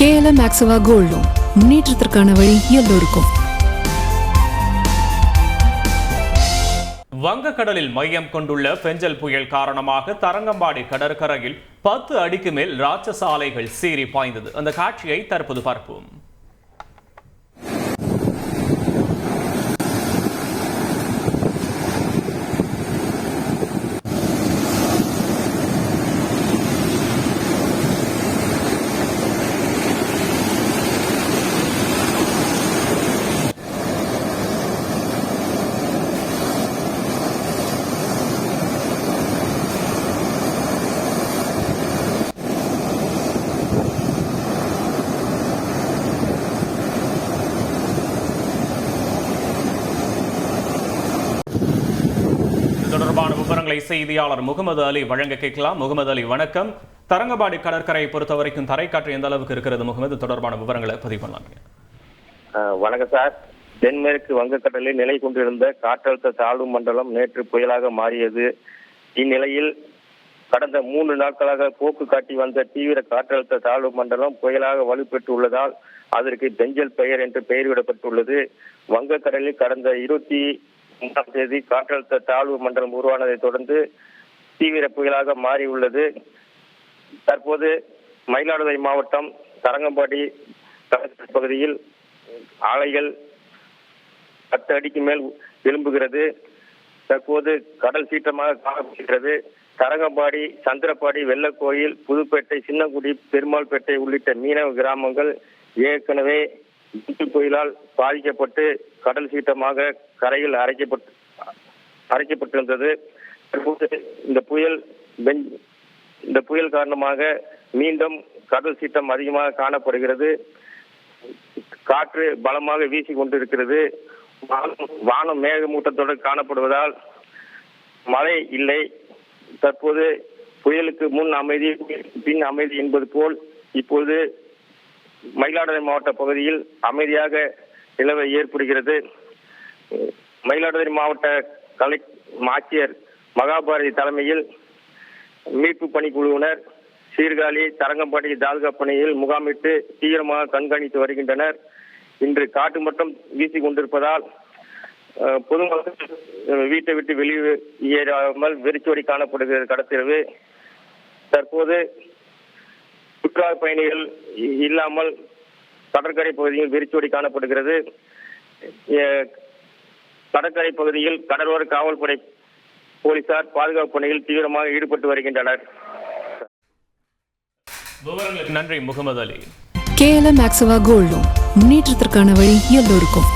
KLM ஆக்சுவா gold loan முன்னேற்றத்திற்கான வழி எல்லோருக்கும். வங்கக்கடலில் மையம் கொண்டுள்ள பெஞ்சல் புயல் காரணமாக தரங்கம்பாடி கடற்கரையில் பத்து அடிக்கு மேல் ராட்சச ஆலைகள் சீறி பாய்ந்தது. அந்த காட்சியை தற்போது பார்ப்போம். தொடர்பான விவரங்களை செய்தியாளர் முகமது அலி வழங்க கேட்கலாம். முகமது அலி வணக்கம். தரங்கபாடி கடற்கரையை பொறுத்த வரைக்கும் தரைக்காற்று எந்த அளவுக்கு இருக்கிறது? முகமது தொடர்பான விவரங்களை பதிவு பண்ணலாம். வணக்கம் சார். தென்மேற்கு வங்கக்கடலில் நிலை கொண்டிருந்த காற்றழுத்த தாழ்வு மண்டலம் நேற்று புயலாக மாறியது. இந்நிலையில் கடந்த மூன்று நாட்களாக போக்கு காட்டி வந்த தீவிர காற்றழுத்த தாழ்வு மண்டலம் புயலாக வலுப்பெற்றுள்ளதால் அதற்கு பெஞ்சல் பெயர் என்று பெயரிடப்பட்டுள்ளது. வங்கக்கடலில் கடந்த இருபத்தி மூன்றாம் தேதி காற்றழுத்த தாழ்வு மண்டலம் உருவானதைத் தொடர்ந்து தீவிர புயலாக மாறியுள்ளது. தற்போது மயிலாடுதுறை மாவட்டம் தரங்கம்பாடி பகுதியில் ஆலைகள் பத்து அடிக்கு மேல் எழும்புகிறது தற்போது கடல் சீற்றமாக காணப்படுகிறது. தரங்கம்பாடி சந்திரப்பாடி வெள்ளக்கோயில் புதுப்பேட்டை சின்னங்குடி பெருமாள்பேட்டை உள்ளிட்ட மீனவ கிராமங்கள் ஏற்கனவே புயலால் பாதிக்கப்பட்டு கடல் சீற்றமாக கரையில் அரைக்கப்பட்டு அரைக்கப்பட்டிருந்தது. தற்போது இந்த புயல் இந்த புயல் காரணமாக மீண்டும் கடல் சீற்றம் அதிகமாக காணப்படுகிறது. காற்று பலமாக வீசி கொண்டிருக்கிறது. வானம் வானம் மேகமூட்டத்துடன் காணப்படுவதால் மழை இல்லை. தற்போது புயலுக்கு முன் அமைதி பின் அமைதி என்பது போல் இப்போது மயிலாடுதுறை மாவட்ட பகுதியில் அமைதியாக நிலவை ஏற்படுகிறது. மயிலாடுதுறை மாவட்ட கலை ஆட்சியர் மகாபாரதி தலைமையில் மீட்பு பணிக்குழுவினர் சீர்காழி தரங்கம்பாடி தாலுகா பணியில் முகாமிட்டு தீவிரமாக கண்காணித்து வருகின்றனர். இன்று காட்டு மட்டும் வீசி கொண்டிருப்பதால் பொதுமக்கள் வீட்டை விட்டு வெளியேறாமல் வெறிச்சோடி காணப்படுகிறது கடத்திரவு தற்போது சுற்றுலா பயணிகள் இ- இல்லாமல் கடற்கரை பகுதியில் வெறிச்சோடி காணப்படுகிறது. கடற்கரை பகுதியில் கடலோர காவல்படை போலீசார் பாதுகாப்பு பணியில் தீவிரமாக ஈடுபட்டு வருகின்றனர். நன்றி Muhammad Ali. KLM Axiva gold loan முன்னேற்றத்திற்கான வழி எல்லோருக்கும்.